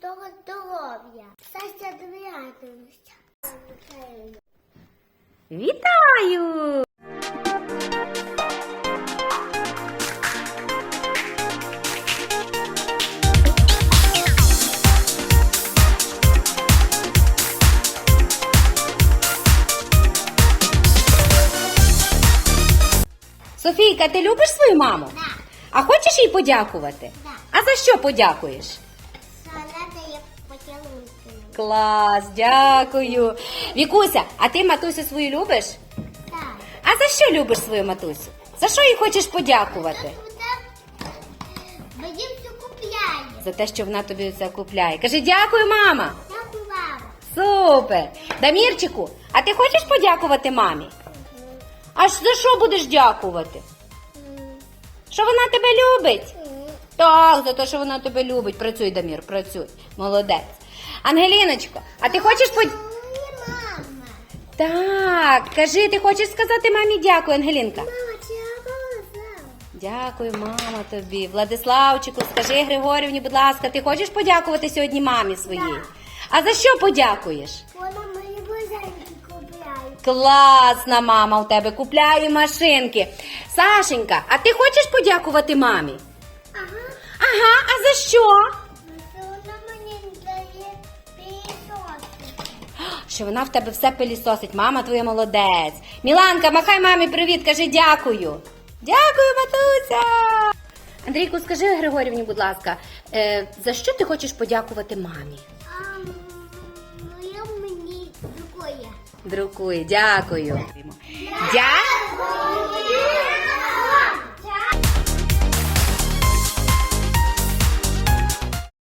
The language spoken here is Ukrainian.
того здоров'я. Щастя довірятимуся. Вітаю! Софійка, ти любиш свою маму? Да. А хочеш їй подякувати? Да. А за що подякуєш? Клас, дякую. Вікуся, а ти матусю свою любиш? Так. А за що любиш свою матусю? За що їй хочеш подякувати? Мені все купляє. За те, що вона тобі це купляє. Кажи дякую, мама. Дякую, мама. Супер! Дамірчику, а ти хочеш подякувати мамі? А за що будеш дякувати? Що вона тебе любить? Так, за те, що вона тебе любить. Працюй, Дамір, працюй. Молодець. Ангеліночко, а ти хочеш мама. Так, кажи, ти хочеш сказати мамі дякую, Ангелінка? Мама? Дякую, мама, тобі. Владиславчику, скажи Григорівні, будь ласка, ти хочеш подякувати сьогодні мамі своїй? Так. А за що подякуєш? Вона мені бузеньки купляє. Класна мама у тебе купляє машинки. Сашенька, а ти хочеш подякувати мамі? Ага. А за що? Це вона мені дає. Що вона в тебе все пилісосить. Мама твоя молодець. Міланка, махай мамі привіт, кажи дякую. Дякую, матуся. Андрійку, скажи Григорівні, будь ласка, е, за що ти хочеш подякувати мамі? А, ну я мені другое. Друкує, дякую. Дякую.